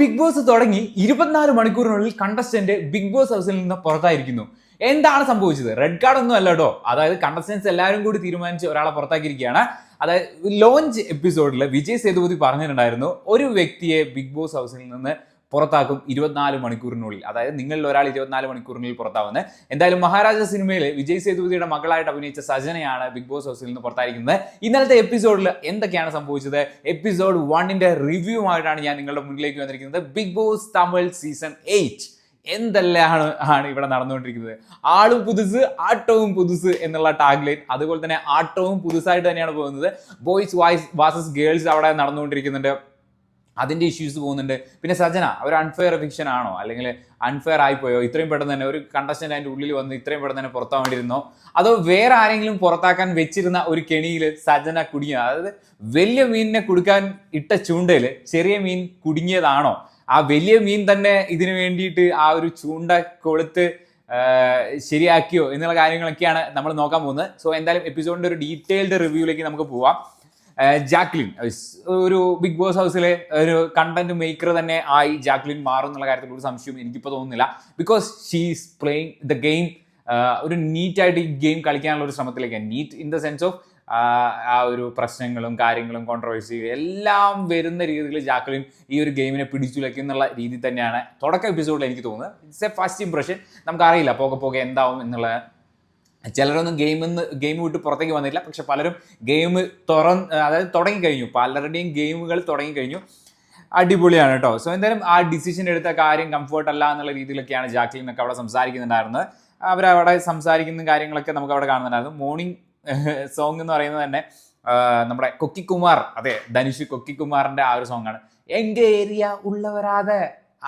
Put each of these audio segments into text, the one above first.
Big boss തുടങ്ങി ഇരുപത്തിനാല് മണിക്കൂറിനുള്ളിൽ കണ്ടസ്റ്റന്റ് ബിഗ് ബോസ് ഹൗസിൽ നിന്ന് പുറത്തായിരിക്കുന്നു. എന്താണ് സംഭവിച്ചത്? റെഡ് കാർഡ് ഒന്നും അല്ല കേട്ടോ അതായത് കണ്ടസ്റ്റൻസ് എല്ലാവരും കൂടി തീരുമാനിച്ച് ഒരാളെ പുറത്താക്കിയിരിക്കുകയാണ്. അതായത് ലോഞ്ച് എപ്പിസോഡിൽ വിജയ് സേതുപതി പറഞ്ഞിട്ടുണ്ടായിരുന്നു ഒരു വ്യക്തിയെ ബിഗ് ബോസ് ഹൗസിൽ നിന്ന് പുറത്താക്കും ഇരുപത്തിനാല് മണിക്കൂറിനുള്ളിൽ. അതായത് നിങ്ങളിൽ ഒരാൾ ഇരുപത്തിനാല് മണിക്കൂറിനുള്ളിൽ പുറത്താവുന്നത്. എന്തായാലും മഹാരാജ സിനിമയിൽ വിജയ് സേതുപതിയുടെ മകളായിട്ട് അഭിനയിച്ച സജനയാണ് ബിഗ് ബോസ് ഹൗസിൽ നിന്ന് പുറത്തായിരിക്കുന്നത്. ഇന്നലത്തെ എപ്പിസോഡിൽ എന്തൊക്കെയാണ് സംഭവിച്ചത്? എപ്പിസോഡ് വണ്ണിന്റെ റിവ്യൂ ആയിട്ടാണ് ഞാൻ നിങ്ങളുടെ മുന്നിലേക്ക് വന്നിരിക്കുന്നത്. Bigg Boss Tamil season eight. എന്തെല്ലാം ആണ് ഇവിടെ നടന്നുകൊണ്ടിരിക്കുന്നത്? ആളും പുതുസ് ആട്ടവും പുതുസ് എന്നുള്ള ടാഗ് ലൈൻ അതുപോലെ തന്നെ ആട്ടവും പുതുസായിട്ട് തന്നെയാണ് പോകുന്നത്. ബോയ്സ് വായ്സ് വാസസ് ഗേൾസ് അവിടെ നടന്നുകൊണ്ടിരിക്കുന്നുണ്ട്. അതിന്റെ ഇഷ്യൂസ് പോകുന്നുണ്ട്. പിന്നെ സജന ഒരു അൺഫെയർ എഫിക്ഷൻ ആണോ? അല്ലെങ്കിൽ അൺഫെയർ ആയിപ്പോയോ? ഇത്രയും പെട്ടെന്ന് തന്നെ ഒരു കണ്ടസ്റ്റന്റ് അതിന്റെ ഉള്ളിൽ വന്ന് ഇത്രയും പെട്ടെന്ന് തന്നെ പുറത്താൻ വേണ്ടിയിരുന്നോ അതോ വേറെ ആരെങ്കിലും പുറത്താക്കാൻ വെച്ചിരുന്ന ഒരു കെണിയിൽ സജന കുടുങ്ങിയ അതായത് വലിയ മീനിനെ കുടുക്കാൻ ഇട്ട ചൂണ്ടയിൽ ചെറിയ മീൻ കുടുങ്ങിയതാണോ? ആ വലിയ മീൻ തന്നെ ഇതിനു വേണ്ടിയിട്ട് ആ ഒരു ചൂണ്ട കൊളുത്ത് ശരിയാക്കിയോ? എന്നുള്ള കാര്യങ്ങളൊക്കെയാണ് നമ്മൾ നോക്കാൻ പോകുന്നത്. സോ എന്തായാലും എപ്പിസോഡിന്റെ ഒരു ഡീറ്റെയിൽഡ് റിവ്യൂയിലേക്ക് നമുക്ക് പോവാം. ജാക്ലിൻ. ഒരു ബിഗ് ബോസ് ഹൗസിലെ ഒരു കണ്ടന്റ് മേക്കർ തന്നെ ആയി ജാക്ലിൻ മാറും എന്നുള്ള കാര്യത്തിൽ ഒരു സംശയം എനിക്കിപ്പോൾ തോന്നുന്നില്ല. Because she's playing the game ഒരു നീറ്റായിട്ട് ഈ ഗെയിം കളിക്കാനുള്ള ഒരു ശ്രമത്തിലേക്ക് neat in the sense of ആ ഒരു പ്രശ്നങ്ങളും കാര്യങ്ങളും കോൺട്രവേഴ്സി എല്ലാം വരുന്ന രീതിയിൽ ജാക്ലിൻ ഈ ഒരു ഗെയിമിനെ പിടിച്ചുലയ്ക്കും എന്നുള്ള രീതി തന്നെയാണ്. തുടക്ക എപ്പിസോഡിൽ എനിക്ക് തോന്നുന്നത്. ഇറ്റ്സ് എ ഫസ്റ്റ് ഇംപ്രഷൻ നമുക്കറിയില്ല പോകെ പോകെ എന്താവും എന്നുള്ള ചിലരൊന്നും ഗെയിമിൽ നിന്ന് ഗെയിം വിട്ട് പുറത്തേക്ക് വന്നില്ല. പക്ഷെ പലരും ഗെയിം തുറന്ന് അതായത് തുടങ്ങിക്കഴിഞ്ഞു. പലരുടെയും ഗെയിമുകൾ തുടങ്ങിക്കഴിഞ്ഞു. അടിപൊളിയാണ് കേട്ടോ. സോ എന്തായാലും ആ ഡിസിഷൻ എടുത്ത കാര്യം കംഫർട്ട് അല്ല എന്നുള്ള രീതിയിലൊക്കെയാണ് ജാക്ലിൻ ഒക്കെ അവിടെ സംസാരിക്കുന്നുണ്ടായിരുന്നത്. അവരവിടെ സംസാരിക്കുന്ന കാര്യങ്ങളൊക്കെ നമുക്ക് അവിടെ കാണുന്നുണ്ടായിരുന്നു. മോർണിംഗ് സോങ് എന്ന് പറയുന്നത് തന്നെ നമ്മുടെ കൊക്കിക്കുമാർ അതെ ധനുഷ് കൊക്കിക്കുമാറിന്റെ ആ ഒരു സോങ്ങാണ് എന്റെ ഏരിയ ഉള്ളവരാതെ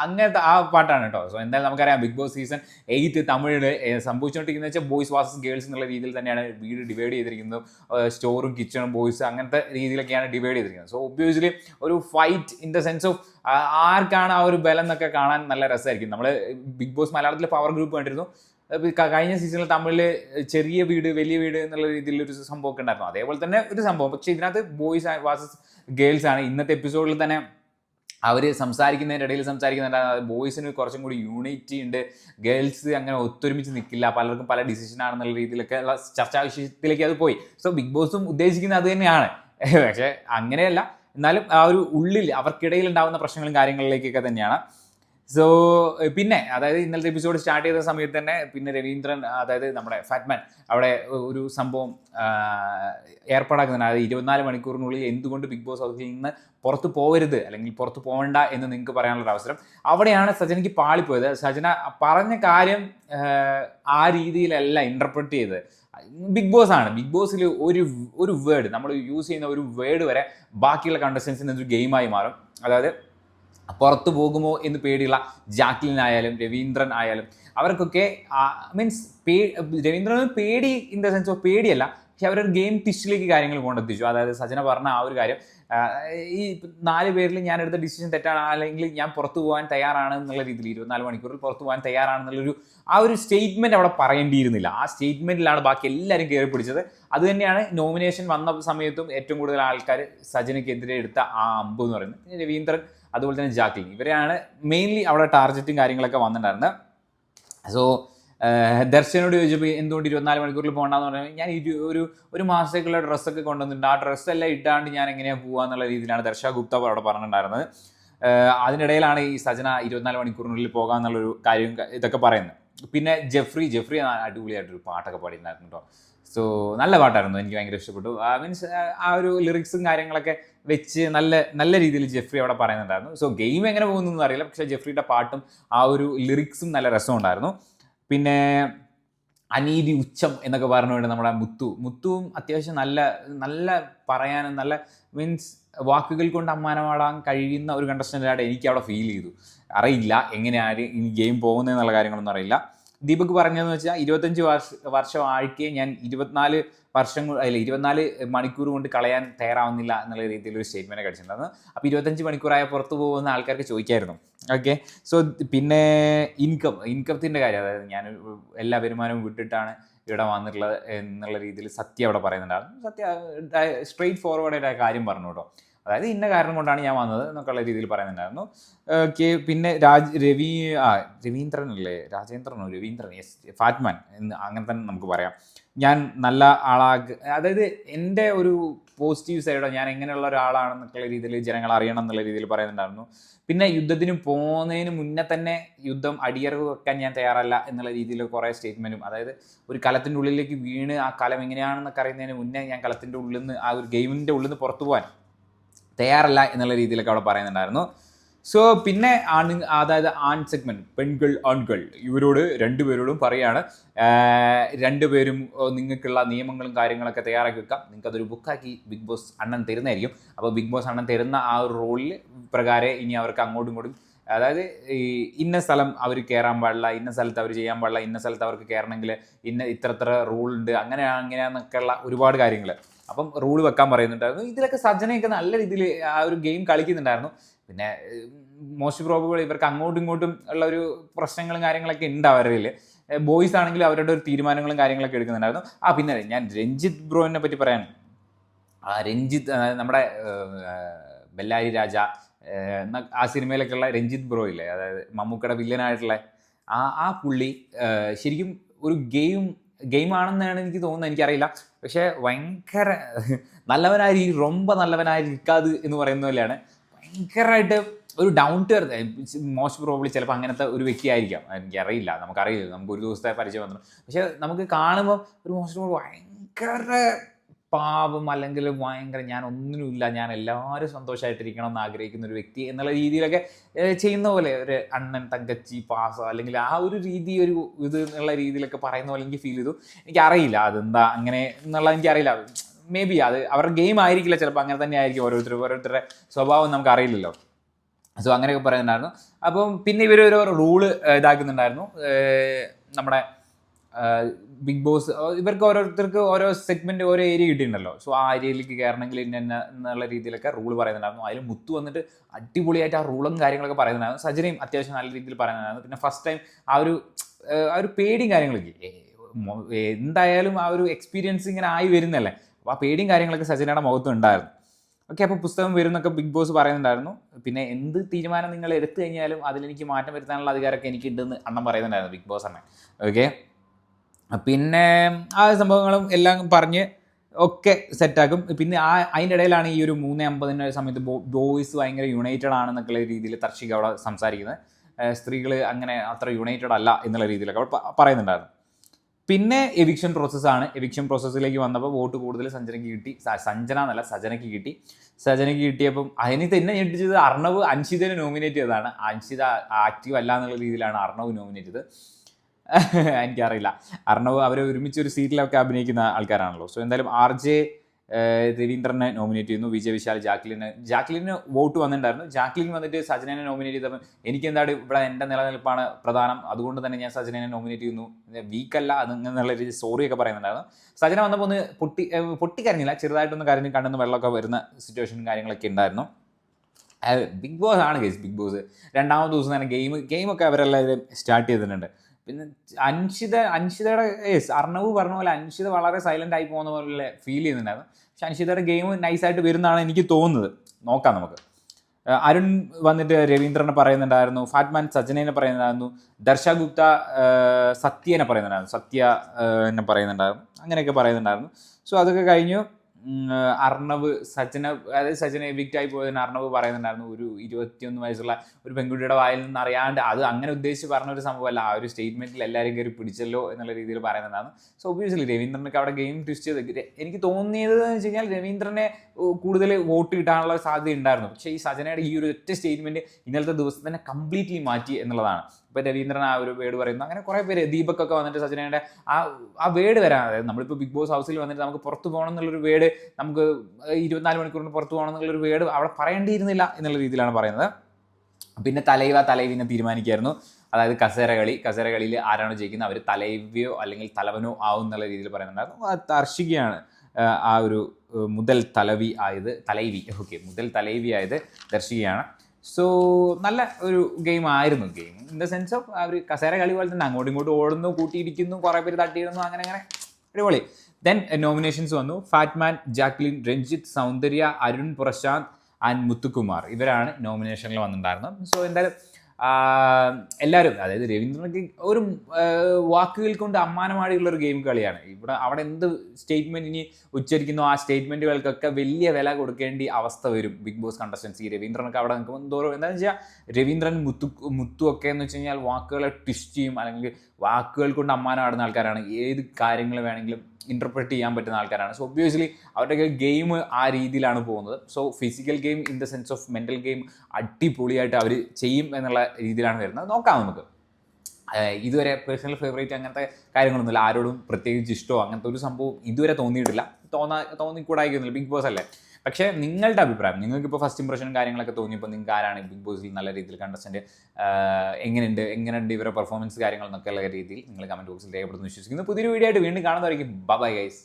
അങ്ങനത്തെ ആ പാട്ടാണ് കേട്ടോ. സോ എന്തായാലും നമുക്കറിയാം ബിഗ് ബോസ് സീസൺ എയ്റ്റ് തമിഴിൽ സംഭവിച്ചുകൊണ്ടിരിക്കുന്നത് വെച്ചാൽ ബോയ്സ് വാസസ് ഗേൾസ് എന്നുള്ള രീതിയിൽ തന്നെയാണ് വീട് ഡിവൈഡ് ചെയ്തിരിക്കുന്നത് സ്റ്റോറും കിച്ചണും ബോയ്സ് അങ്ങനത്തെ രീതിയിലൊക്കെയാണ് ഡിവൈഡ് ചെയ്തിരിക്കുന്നത്. സോ ഒബ്വിയസ്ലി ഒരു fight in the sense of ആർക്കാണ് ആ ഒരു ബലം എന്നൊക്കെ കാണാൻ നല്ല രസമായിരിക്കും. നമ്മൾ ബിഗ് ബോസ് മലയാളത്തിൽ പവർ ഗ്രൂപ്പ് കണ്ടിരുന്നു. കഴിഞ്ഞ സീസണിൽ തമിഴിൽ ചെറിയ വീട് വലിയ വീട് എന്നുള്ള രീതിയിൽ ഒരു സംഭവമൊക്കെ ഉണ്ടായിരുന്നു. അതേപോലെ തന്നെ ഒരു സംഭവം. പക്ഷേ ഇതിനകത്ത് ബോയ്സ് വാസസ് ഗേൾസ് ആണ്. ഇന്നത്തെ എപ്പിസോഡിൽ തന്നെ അവർ സംസാരിക്കുന്നതിന്റെ ഇടയിൽ സംസാരിക്കുന്നുണ്ട് ബോയ്സിന് കുറച്ചും കൂടി യൂണിറ്റി ഉണ്ട്. ഗേൾസ് അങ്ങനെ ഒത്തൊരുമിച്ച് നിൽക്കില്ല പലർക്കും പല ഡിസിഷൻ ആണെന്നുള്ള രീതിയിലൊക്കെ ഉള്ള ചർച്ചാ വിഷയത്തിലേക്ക് അത് പോയി. സോ ബിഗ് ബോസും ഉദ്ദേശിക്കുന്നത് അത് തന്നെയാണ്. പക്ഷേ അങ്ങനെയല്ല. എന്നാലും ആ ഒരു ഉള്ളിൽ അവർക്കിടയിൽ ഉണ്ടാകുന്ന പ്രശ്നങ്ങളും കാര്യങ്ങളിലേക്കൊക്കെ തന്നെയാണ്. സോ പിന്നെ അതായത് ഇന്നലത്തെ എപ്പിസോഡ് സ്റ്റാർട്ട് ചെയ്ത സമയത്ത് തന്നെ പിന്നെ രവീന്ദ്രൻ അതായത് നമ്മുടെ ഫാറ്റ്മാൻ അവിടെ ഒരു സംഭവം ഏർപ്പാടാക്കുന്നുണ്ട്. അതായത് ഇരുപത്തിനാല് മണിക്കൂറിനുള്ളിൽ എന്തുകൊണ്ട് ബിഗ് ബോസ് ഹൗസിൽ നിന്ന് പുറത്ത് പോകരുത് അല്ലെങ്കിൽ പുറത്ത് പോകണ്ട എന്ന് നിങ്ങൾക്ക് പറയാനുള്ള അവസരം. അവിടെയാണ് സജനയ്ക്ക് പാളിപ്പോയത്. സജന പറഞ്ഞ കാര്യം ആ രീതിയിലല്ല ഇന്റർപ്രറ്റ് ചെയ്തത്. ബിഗ് ബോസ് ആണ്. ബിഗ് ബോസിൽ ഒരു ഒരു വേർഡ് നമ്മൾ യൂസ് ചെയ്യുന്ന ഒരു വേർഡ് വരെ ബാക്കിയുള്ള കണ്ടസ്റ്റൻസിന് ഒരു ഗെയിമായി മാറും. അതായത് പുറത്തു പോകുമോ എന്ന് പേടിയുള്ള ജാക്ലിൻ ആയാലും രവീന്ദ്രൻ ആയാലും അവർക്കൊക്കെ മീൻസ് പേ രവീന്ദ്രന് പേടി ഇൻ ദ സെൻസ് ഓഫ് പേടിയല്ല പക്ഷെ അവരൊരു ഗെയിം പിച്ചിലേക്ക് കാര്യങ്ങൾ കൊണ്ടെത്തിച്ചു. അതായത് സജന പറഞ്ഞ ആ ഒരു കാര്യം ഈ നാല് പേരിൽ ഞാൻ എടുത്ത ഡിസിഷൻ തെറ്റാണ് അല്ലെങ്കിൽ ഞാൻ പുറത്തു പോകാൻ തയ്യാറാണ് എന്നുള്ള രീതിയിൽ ഇരുപത്തിനാല് മണിക്കൂറിൽ പുറത്തു പോകാൻ തയ്യാറാണെന്നുള്ളൊരു ആ ഒരു സ്റ്റേറ്റ്മെന്റ് അവിടെ പറയേണ്ടിയിരുന്നില്ല. ആ സ്റ്റേറ്റ്മെന്റിലാണ് ബാക്കി എല്ലാവരും കയറി പിടിച്ചത്. അത് തന്നെയാണ് നോമിനേഷൻ വന്ന സമയത്തും ഏറ്റവും കൂടുതൽ ആൾക്കാർ സജനയ്ക്കെതിരെ എടുത്ത ആ അമ്പ് എന്ന് പറയുന്നത്. രവീന്ദ്രൻ അതുപോലെ തന്നെ ജാക്ലിൻ ഇവരെയാണ് മെയിൻലി അവിടെ ടാർഗറ്റും കാര്യങ്ങളൊക്കെ വന്നിട്ടുണ്ടായിരുന്നത് സോ ദർശനോട് ചോദിച്ചപ്പോൾ എന്തുകൊണ്ട് ഇരുപത്തിനാല് മണിക്കൂറിൽ പോകണ്ടെന്ന് പറഞ്ഞാൽ ഞാൻ ഇരു ഒരു ഒരു മാസത്തേക്കുള്ള ഡ്രസ്സൊക്കെ കൊണ്ടുവന്നിട്ടുണ്ട്. ആ ഡ്രസ്സെല്ലാം ഇട്ടാണ്ട് ഞാൻ എങ്ങനെയാണ് പോകുക എന്നുള്ള രീതിയിലാണ് ദർശ ഗുപ്ത അവിടെ പറഞ്ഞിട്ടുണ്ടായിരുന്നത് അതിനിടയിലാണ് ഈ സജന ഇരുപത്തിനാല് മണിക്കൂറിനുള്ളിൽ പോകാം എന്നുള്ളൊരു കാര്യം ഇതൊക്കെ പറയുന്നത് പിന്നെ ജെഫ്രി ജെഫ്രി അടിപൊളിയായിട്ടൊരു പാട്ടൊക്കെ പാടിയിട്ടുണ്ടായിരുന്നു കേട്ടോ സോ നല്ല പാട്ടായിരുന്നു. എനിക്ക് ഭയങ്കര ഇഷ്ടപ്പെട്ടു. മീൻസ് ആ ഒരു ലിറിക്സും കാര്യങ്ങളൊക്കെ വെച്ച് നല്ല നല്ല രീതിയിൽ ജെഫ്രി അവിടെ പറയുന്നുണ്ടായിരുന്നു. സോ ഗെയിം എങ്ങനെ പോകുന്നു അറിയില്ല. പക്ഷേ ജെഫ്രിയുടെ പാട്ടും ആ ഒരു ലിറിക്സും നല്ല രസം ഉണ്ടായിരുന്നു പിന്നെ അനീതി ഉച്ചം എന്നൊക്കെ പറഞ്ഞു വേണ്ടി നമ്മുടെ മുത്തു. മുത്തുവും അത്യാവശ്യം നല്ല നല്ല പറയാനും നല്ല മീൻസ് വാക്കുകൾ കൊണ്ട് അമ്മാനമാടാൻ കഴിയുന്ന ഒരു കണ്ടസ്റ്റന്റായിട്ട് എനിക്ക് അവിടെ ഫീൽ ചെയ്തു. അറിയില്ല എങ്ങനെയാണ് ഈ ഗെയിം പോകുന്നതെന്നുള്ള കാര്യങ്ങളൊന്നും അറിയില്ല. ദീപക് പറഞ്ഞതെന്ന് വെച്ചാൽ ഇരുപത്തഞ്ച് വർഷ വർഷം ആഴ്ക്കെ ഞാൻ ഇരുപത്തിനാല് വർഷം അല്ല ഇരുപത്തിനാല് മണിക്കൂർ കൊണ്ട് കളയാൻ തയ്യാറാവുന്നില്ല എന്നുള്ള രീതിയിൽ ഒരു സ്റ്റേറ്റ്മെന്റ് കഴിച്ചിട്ടുണ്ടായിരുന്നു അപ്പോൾ ഇരുപത്തഞ്ച് മണിക്കൂറായ പുറത്തു പോകുന്ന ആൾക്കാർക്ക് ചോദിക്കായിരുന്നു. ഓക്കെ സോ പിന്നെ ഇൻകം ഇൻകത്തിന്റെ കാര്യം അതായത് ഞാൻ എല്ലാ വരുമാനവും വിട്ടിട്ടാണ് ഇവിടെ വന്നിട്ടുള്ളത് എന്നുള്ള രീതിയിൽ സത്യം അവിടെ പറയുന്നുണ്ടായിരുന്നു. സത്യ സ്ട്രെയിറ്റ് ഫോർവേഡായിട്ട് കാര്യം പറഞ്ഞു കേട്ടോ. അതായത് ഇന്ന കാരണം കൊണ്ടാണ് ഞാൻ വന്നത് എന്നൊക്കെയുള്ള രീതിയിൽ പറയുന്നുണ്ടായിരുന്നു. കെ പിന്നെ രാജ് രവി ആ രവീന്ദ്രൻ അല്ലേ? രാജേന്ദ്രനോ രവീന്ദ്രൻ? എസ് ഫാറ്റ്മാൻ എന്ന് അങ്ങനെ തന്നെ നമുക്ക് പറയാം. ഞാൻ നല്ല ആളാക അതായത് എന്റെ ഒരു പോസിറ്റീവ് സൈഡോ ഞാൻ എങ്ങനെയുള്ള ഒരാളാണെന്നൊക്കെയുള്ള രീതിയിൽ ജനങ്ങൾ അറിയണം എന്നുള്ള രീതിയിൽ പറയുന്നുണ്ടായിരുന്നു. പിന്നെ യുദ്ധത്തിന് പോകുന്നതിന് മുന്നേ തന്നെ യുദ്ധം അടിയറവ് വെക്കാൻ ഞാൻ തയ്യാറല്ല എന്നുള്ള രീതിയിൽ കുറേ സ്റ്റേറ്റ്മെന്റും അതായത് ഒരു കലത്തിന്റെ ഉള്ളിലേക്ക് വീണ് ആ കലം എങ്ങനെയാണെന്നൊക്കെ അറിയുന്നതിന് മുന്നേ ഞാൻ കലത്തിന്റെ ഉള്ളിൽ നിന്ന് ആ ഒരു ഗെയിമിന്റെ ഉള്ളിൽ നിന്ന് പുറത്തു പോകാൻ തയ്യാറല്ല എന്നുള്ള രീതിയിലൊക്കെ അവിടെ പറയുന്നുണ്ടായിരുന്നു. സോ പിന്നെ ആണ് അതായത് ആൺ സെഗ്മെന്റ് പെൺകൾ ആൺകൾ ഇവരോട് രണ്ടുപേരോടും പറയാണ്. രണ്ടുപേരും നിങ്ങൾക്കുള്ള നിയമങ്ങളും കാര്യങ്ങളൊക്കെ തയ്യാറാക്കി വെക്കാം. നിങ്ങൾക്ക് അതൊരു ബുക്കാക്കി ബിഗ് ബോസ് അണ്ണൻ തരുന്നതായിരിക്കും. അപ്പോൾ ബിഗ് ബോസ് അണ്ണൻ തരുന്ന ആ ഒരു റോളിൽ പ്രകാരം ഇനി അവർക്ക് അങ്ങോട്ടും ഇങ്ങോട്ടും അതായത് ഈ ഇന്ന സ്ഥലം അവർ കയറാൻ പാടില്ല ഇന്ന സ്ഥലത്ത് അവർ ചെയ്യാൻ പാടില്ല ഇന്ന സ്ഥലത്ത് അവർക്ക് കയറണമെങ്കിൽ ഇന്ന ഇത്ര ഇത്ര റൂൾ ഉണ്ട് അങ്ങനെ അങ്ങനെയാന്നൊക്കെയുള്ള ഒരുപാട് കാര്യങ്ങൾ അപ്പം റൂൾ വെക്കാൻ പറയുന്നുണ്ടായിരുന്നു. ഇതിലൊക്കെ സജ്ജനയൊക്കെ നല്ല രീതിയിൽ ആ ഒരു ഗെയിം കളിക്കുന്നുണ്ടായിരുന്നു. പിന്നെ മോസ്റ്റ് പ്രോബബിൾ ഇവർക്ക് അങ്ങോട്ടും ഇങ്ങോട്ടും ഉള്ള ഒരു പ്രശ്നങ്ങളും കാര്യങ്ങളൊക്കെ ഉണ്ട് അവരിൽ ബോയ്സ് ആണെങ്കിലും അവരുടെ ഒരു തീരുമാനങ്ങളും കാര്യങ്ങളൊക്കെ എടുക്കുന്നുണ്ടായിരുന്നു. ആ പിന്നെ ഞാൻ രഞ്ജിത്ത് ബ്രോയിനെ പറ്റി പറയാൻ. ആ രഞ്ജിത്ത് നമ്മുടെ ബെല്ലാരി രാജ ആ സിനിമയിലൊക്കെ ഉള്ള രഞ്ജിത്ത് ബ്രോ ഇല്ലേ? അതായത് മമ്മൂക്കയുടെ വില്ലനായിട്ടുള്ള ആ ആ പുള്ളി ശരിക്കും ഒരു ഗെയിം ഗെയിമാണെന്നാണ് എനിക്ക് തോന്നുന്നത്. എനിക്കറിയില്ല. പക്ഷേ ഭയങ്കര നല്ലവനായി റൊമ്പ നല്ലവനായിരിക്കാത് എന്ന് പറയുന്ന പോലെയാണ്. ഭയങ്കരമായിട്ട് ഒരു down to earth most probably ചിലപ്പോൾ അങ്ങനത്തെ ഒരു വ്യക്തിയായിരിക്കാം. എനിക്കറിയില്ല. നമുക്കറിയില്ല. നമുക്ക് ഒരു ദിവസത്തെ പരിചയം വന്നു. പക്ഷെ നമുക്ക് കാണുമ്പോൾ ഒരു മോസ്റ്റ് പ്രോബ്ലി ഭയങ്കര പാവം അല്ലെങ്കിൽ ഭയങ്കര ഞാൻ ഒന്നിനുമില്ല ഞാൻ എല്ലാവരും സന്തോഷമായിട്ടിരിക്കണം എന്ന് ആഗ്രഹിക്കുന്ന ഒരു വ്യക്തി എന്നുള്ള രീതിയിലൊക്കെ ചെയ്യുന്ന പോലെ ഒരു അണ്ണൻ തങ്കച്ചി പാസോ അല്ലെങ്കിൽ ആ ഒരു രീതി ഒരു ഇത് എന്നുള്ള രീതിയിലൊക്കെ പറയുന്ന പോലെ എനിക്ക് ഫീൽ ചെയ്തു. എനിക്കറിയില്ല അതെന്താ അങ്ങനെ എന്നുള്ളത് എനിക്കറിയില്ല. മേ ബി അത് അവരുടെ ഗെയിം ആയിരിക്കില്ല ചിലപ്പോൾ അങ്ങനെ തന്നെ ആയിരിക്കും ഓരോരുത്തർ ഓരോരുത്തരുടെ സ്വഭാവം നമുക്ക് അറിയില്ലല്ലോ. സോ അങ്ങനെയൊക്കെ പറയുന്നുണ്ടായിരുന്നു. അപ്പം പിന്നെ ഇവർ ഒരു റൂൾ ഇതാക്കുന്നുണ്ടായിരുന്നു. നമ്മുടെ ബിഗ് ബോസ് ഇവർക്ക് ഓരോരുത്തർക്ക് ഓരോ സെഗ്മെന്റ് ഓരോ ഏരിയ കിട്ടിയിട്ടുണ്ടല്ലോ. സോ ആ ഏരിയയിലേക്ക് കയറണമെങ്കിൽ ഇന്ന എന്നുള്ള രീതിയിലൊക്കെ റൂൾ പറയുന്നുണ്ടായിരുന്നു. അതിൽ മുത്തു വന്നിട്ട് അടിപൊളിയായിട്ട് ആ റൂളും കാര്യങ്ങളൊക്കെ പറയുന്നുണ്ടായിരുന്നു. സജനയും അത്യാവശ്യം നല്ല രീതിയിൽ പറയുന്നുണ്ടായിരുന്നു. പിന്നെ ഫസ്റ്റ് ടൈം ആ ഒരു ആ ഒരു പേടിയും കാര്യങ്ങളൊക്കെ എന്തായാലും ആ ഒരു എക്സ്പീരിയൻസ് ഇങ്ങനെ ആയി വരുന്നല്ലേ? അപ്പോൾ ആ പേടിയും കാര്യങ്ങളൊക്കെ സജനയുടെ മുഖത്തും ഉണ്ടായിരുന്നു. ഓക്കെ അപ്പോൾ പുസ്തകം വരുന്നൊക്കെ ബിഗ് ബോസ് പറയുന്നുണ്ടായിരുന്നു. പിന്നെ എന്ത് തീരുമാനം നിങ്ങൾ എടുത്തു കഴിഞ്ഞാലും അതിലെനിക്ക് മാറ്റം വരുത്താനുള്ള അധികാരമൊക്കെ എനിക്ക് ഉണ്ടെന്ന് അണ്ണൻ പറയുന്നുണ്ടായിരുന്നു ബിഗ് ബോസ് അണ്ണൻ. ഓക്കെ പിന്നെ ആ സംഭവങ്ങളും എല്ലാം പറഞ്ഞ് ഒക്കെ സെറ്റാക്കും. പിന്നെ ആ അതിന്റെ ഇടയിലാണ് ഈ ഒരു മൂന്ന് അമ്പതിന്റെ സമയത്ത് ബോയ്സ് ഭയങ്കര യുണൈറ്റഡ് ആണെന്നൊക്കെയുള്ള രീതിയിൽ തർഷിക അവിടെ സംസാരിക്കുന്നത്. സ്ത്രീകൾ അങ്ങനെ അത്ര യുണൈറ്റഡ് അല്ല എന്നുള്ള രീതിയിലൊക്കെ അവിടെ പറയുന്നുണ്ടായിരുന്നു. പിന്നെ എവിക്ഷൻ പ്രോസസ്സാണ് എവിക്ഷൻ പ്രോസസ്സിലേക്ക് വന്നപ്പോൾ വോട്ട് കൂടുതൽ സഞ്ജനയ്ക്ക് കിട്ടി. സഞ്ജന എന്നല്ല സജനയ്ക്ക് കിട്ടി. സജനയ്ക്ക് കിട്ടിയപ്പം അതിന് തന്നെ ഞെട്ടിച്ചത് അർണവ് അൻഷിതനെ നോമിനേറ്റ് ചെയ്തതാണ്. അൻഷിത ആക്റ്റീവ് അല്ല എന്നുള്ള രീതിയിലാണ് അർണവ് നോമിനേറ്റ് ചെയ്തത്. എനിക്കറിയില്ല. അർണവ് അവർ ഒരുമിച്ച് ഒരു സീറ്റിലൊക്കെ അഭിനയിക്കുന്ന ആൾക്കാരാണല്ലോ. സോ എന്തായാലും ആർ ജെ രവീന്ദ്രനെ നോമിനേറ്റ് ചെയ്യുന്നു. വിജയ് വിശാൽ ജാക്ലിന് ജാക്ലിന് വോട്ട് വന്നിട്ടുണ്ടായിരുന്നു. ജാക്ലിൻ വന്നിട്ട് സജനനെ നോമിനേറ്റ് ചെയ്തപ്പോൾ എനിക്ക് എന്താണ് ഇവിടെ എന്റെ നിലനിൽപ്പാണ് പ്രധാനം. അതുകൊണ്ട് തന്നെ ഞാൻ സജനനെ നോമിനേറ്റ് ചെയ്യുന്നു. വീക്കല്ല അത് എന്നുള്ള രീതി സോറിയൊക്കെ പറയുന്നുണ്ടായിരുന്നു. സജന വന്നപ്പോൾ ഒന്ന് പൊട്ടി പൊട്ടിക്കരഞ്ഞില്ല. ചെറുതായിട്ടൊന്ന് കരഞ്ഞ് കണ്ണെന്ന് വെള്ളമൊക്കെ വരുന്ന സിറ്റുവേഷനും കാര്യങ്ങളൊക്കെ ഉണ്ടായിരുന്നു. ബിഗ് ബോസ് ആണ് കേസ് ബിഗ് ബോസ്. രണ്ടാമത്തെ ദിവസം തന്നെ ഗെയിം ഗെയിമൊക്കെ അവരെല്ലാവരും സ്റ്റാർട്ട് ചെയ്തിട്ടുണ്ട്. പിന്നെ അൻഷിത അൻഷിതയുടെ യെസ് അർണവ് പറഞ്ഞ പോലെ അൻഷിത വളരെ സൈലന്റ് ആയി പോകുന്ന പോലെ ഫീൽ ചെയ്യുന്നുണ്ടായിരുന്നു. പക്ഷെ അൻഷിതയുടെ ഗെയിം നൈസായിട്ട് വരുന്നതാണ് എനിക്ക് തോന്നുന്നത്. നോക്കാം നമുക്ക്. അരുൺ വന്നിട്ട് രവീന്ദ്രനെ പറയുന്നുണ്ടായിരുന്നു ഫാറ്റ്മാൻ സജ്ജനെ പറയുന്നുണ്ടായിരുന്നു ദർശ ഗുപ്ത സത്യനെ പറയുന്നുണ്ടായിരുന്നു സത്യ ഏഹ് എന്നെ പറയുന്നുണ്ടായിരുന്നു അങ്ങനെയൊക്കെ പറയുന്നുണ്ടായിരുന്നു. സോ അതൊക്കെ കഴിഞ്ഞു. അർണവ് സജന അതായത് സജന എവിക്റ്റ് ആയി പോയതിന് അർണവ് പറയുന്നുണ്ടായിരുന്നു ഒരു ഇരുപത്തിയൊന്ന് വയസ്സുള്ള ഒരു പെൺകുട്ടിയുടെ വായിൽ നിന്ന് അറിയാണ്ട് അത് അങ്ങനെ ഉദ്ദേശിച്ച് പറഞ്ഞ ഒരു സംഭവമല്ല. ആ ഒരു സ്റ്റേറ്റ്മെന്റിൽ എല്ലാവരും കയറി പിടിച്ചല്ലോ എന്നുള്ള രീതിയിൽ പറയുന്നുണ്ടായിരുന്നു. സോ ഒബ്വിയസ്ലി രവീന്ദ്രനൊക്കെ അവിടെ ഗെയിം ട്വിസ്റ്റ് ചെയ്ത് എനിക്ക് തോന്നിയത് എന്ന് വെച്ച് കഴിഞ്ഞാൽ രവീന്ദ്രനെ കൂടുതൽ വോട്ട് കിട്ടാനുള്ള സാധ്യത ഉണ്ടായിരുന്നു. പക്ഷേ ഈ സജനയുടെ ഈ ഒരു ഒറ്റ സ്റ്റേറ്റ്മെന്റ് ഇന്നലത്തെ ദിവസം തന്നെ കംപ്ലീറ്റ്ലി മാറ്റി എന്നുള്ളതാണ്. ഇപ്പൊ രവീന്ദ്രൻ ആ ഒരു വേർഡ് പറയുന്നു. അങ്ങനെ കുറെ പേര് ദീപക്കൊക്കെ വന്നിട്ട് സജനയുടെ ആ ആ വേർഡ് വരാൻ അതായത് നമ്മളിപ്പോൾ ബിഗ് ബോസ് ഹൗസിൽ വന്നിട്ട് നമുക്ക് പുറത്തു പോകണം എന്നുള്ളൊരു വേർഡ് നമുക്ക് ഇരുപത്തിനാല് മണിക്കൂറിന് പുറത്തു പോകണം എന്നുള്ളൊരു വേർഡ് അവിടെ പറയേണ്ടിയിരുന്നില്ല എന്നുള്ള രീതിയിലാണ് പറയുന്നത്. പിന്നെ തലൈവ തലൈവിനെ തീരുമാനിക്കായിരുന്നു. അതായത് കസേരകളി കസേരകളിയിൽ ആരാണോ ജയിക്കുന്നത് അവർ തലൈവയോ അല്ലെങ്കിൽ തലവനോ ആവും എന്നുള്ള രീതിയിൽ പറയുന്നുണ്ടായിരുന്നു തർഷികയാണ് ആ, ഒരു മുതൽ തലവി ആയത് തലൈവി. ഓക്കെ മുതൽ തലൈവി ആയത് ദർശികയാണ്. സോ നല്ല ഒരു ഗെയിം ആയിരുന്നു game in the sense of ഒരു കസേര കളി പോലെ തന്നെ അങ്ങോട്ടും ഇങ്ങോട്ടും ഓടുന്നു കൂട്ടിയിരിക്കുന്നു കുറേ പേര് തട്ടിയിടുന്നു അങ്ങനെ അങ്ങനെ അടിപൊളി ദെൻ നോമിനേഷൻസ് വന്നു. Fatman Jacqueline Ranjith Soundarya Arun Prashanth and Muthukumar ഇവരാണ് നോമിനേഷനിൽ വന്നിട്ടുണ്ടായിരുന്നത്. സോ എന്തായാലും എല്ലാവരും അതായത് രവീന്ദ്രനൊക്കെ ഒരു വാക്കുകൾ കൊണ്ട് അമ്മാനമാടിയുള്ള ഒരു ഗെയിം കളിയാണ്. ഇവിടെ അവിടെ എന്ത് സ്റ്റേറ്റ്മെന്റ് ഇനി ഉച്ചരിക്കുന്നു ആ സ്റ്റേറ്റ്മെന്റുകൾക്കൊക്കെ വലിയ വില കൊടുക്കേണ്ടി അവസ്ഥ വരും ബിഗ് ബോസ് കണ്ടസ്റ്റൻസി രവീന്ദ്രനൊക്കെ അവിടെ നിൽക്കുമ്പോൾ എന്തോരം എന്താണെന്ന് വെച്ചാൽ രവീന്ദ്രൻ മുത്തു മുത്തു ഒക്കെ എന്ന് വെച്ച് കഴിഞ്ഞാൽ വാക്കുകളെ ട്വിസ്റ്റ് ചെയ്യും അല്ലെങ്കിൽ വാക്കുകൾ കൊണ്ട് അമ്മാനമാടുന്ന ആൾക്കാരാണ്. ഏത് കാര്യങ്ങൾ വേണമെങ്കിലും ഇന്റർപ്രറ്റ് ചെയ്യാൻ പറ്റുന്ന ആൾക്കാരാണ്. സോ ഒബ്വിയസ്ലി അവരുടെയൊക്കെ ഗെയിം ആ രീതിയിലാണ് പോകുന്നത്. So physical game in the sense of mental game അടിപൊളിയായിട്ട് അവർ ചെയ്യും എന്നുള്ള രീതിയിലാണ് വരുന്നത്. നോക്കാം നമുക്ക്. ഇതുവരെ പേഴ്സണൽ ഫേവറേറ്റ് അങ്ങനത്തെ കാര്യങ്ങളൊന്നുമില്ല. ആരോടും പ്രത്യേകിച്ച് ഇഷ്ടമോ അങ്ങനത്തെ ഒരു സംഭവം ഇതുവരെ തോന്നിയിട്ടില്ല. തോന്നാ തോന്നിക്കൂടായിരിക്കുന്നില്ല. ബിഗ് ബോസ് അല്ലേ? പക്ഷേ നിങ്ങളുടെ അഭിപ്രായം നിങ്ങൾക്ക് ഇപ്പോൾ ഫസ്റ്റ് ഇംപ്രഷനും കാര്യങ്ങളൊക്കെ തോന്നിയപ്പോൾ നിങ്ങൾക്ക് ആരാണ് ബിഗ് ബോസിൽ നല്ല രീതിയിൽ കണ്ടസ്റ്റന്റ് എങ്ങനെയുണ്ട് എങ്ങനെയുണ്ട് ഇവരുടെ പെർഫോമൻസ് കാര്യങ്ങൾ എന്നൊക്കെയുള്ള രീതിയിൽ നിങ്ങൾ കമന്റ് ബോക്സിൽ രേഖപ്പെടുത്തുന്നു വിശ്വസിക്കുന്നു. പുതിയൊരു വീഡിയോ ആയിട്ട് വീണ്ടും കാണുന്നതായിരിക്കും ബൈ ഗൈസ്